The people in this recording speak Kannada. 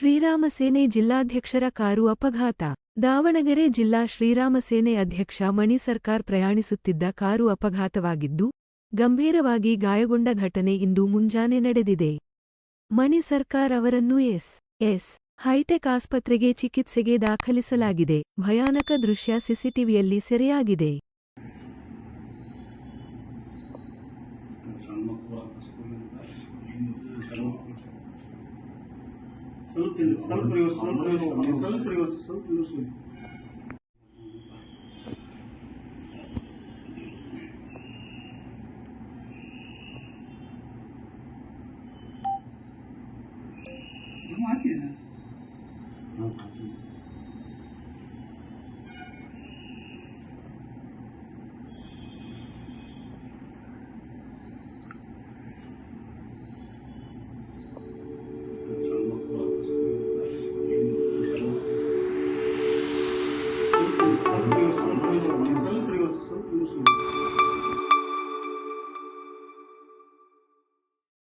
ಶ್ರೀರಾಮ ಸೇನೆ ಜಿಲ್ಲಾಧ್ಯಕ್ಷರ ಕಾರು ಅಪಘಾತ. ದಾವಣಗೆರೆ ಜಿಲ್ಲಾ ಶ್ರೀರಾಮ ಸೇನೆ ಅಧ್ಯಕ್ಷ ಮಣಿ ಸರ್ಕಾರ್ ಪ್ರಯಾಣಿಸುತ್ತಿದ್ದ ಕಾರು ಅಪಘಾತವಾಗಿದ್ದು, ಗಂಭೀರವಾಗಿ ಗಾಯಗೊಂಡ ಘಟನೆ ಇಂದು ಮುಂಜಾನೆ ನಡೆದಿದೆ. ಮಣಿ ಸರ್ಕಾರ್ ಅವರನ್ನು ಎಸ್ ಎಸ್, ಹೈಟೆಕ್ ಆಸ್ಪತ್ರೆಗೆ ಚಿಕಿತ್ಸೆಗೆ ದಾಖಲಿಸಲಾಗಿದೆ. ಭಯಾನಕ ದೃಶ್ಯ ಸಿಸಿಟಿವಿಯಲ್ಲಿ ಸೆರೆಯಾಗಿದೆ. ಸ್ವಲ್ಪ ಇಲ್ಲಿ, ಸ್ವಲ್ಪ ರಿವರ್ಸ್ ಸ್ವಲ್ಪ ರಿವರ್ಸ್ ಮಾಡಿ, ಸ್ವಲ್ಪ ರಿವರ್ಸ್ ಸ್ವಲ್ಪ ರಿವರ್ಸ್ ಮಾಡಿ. São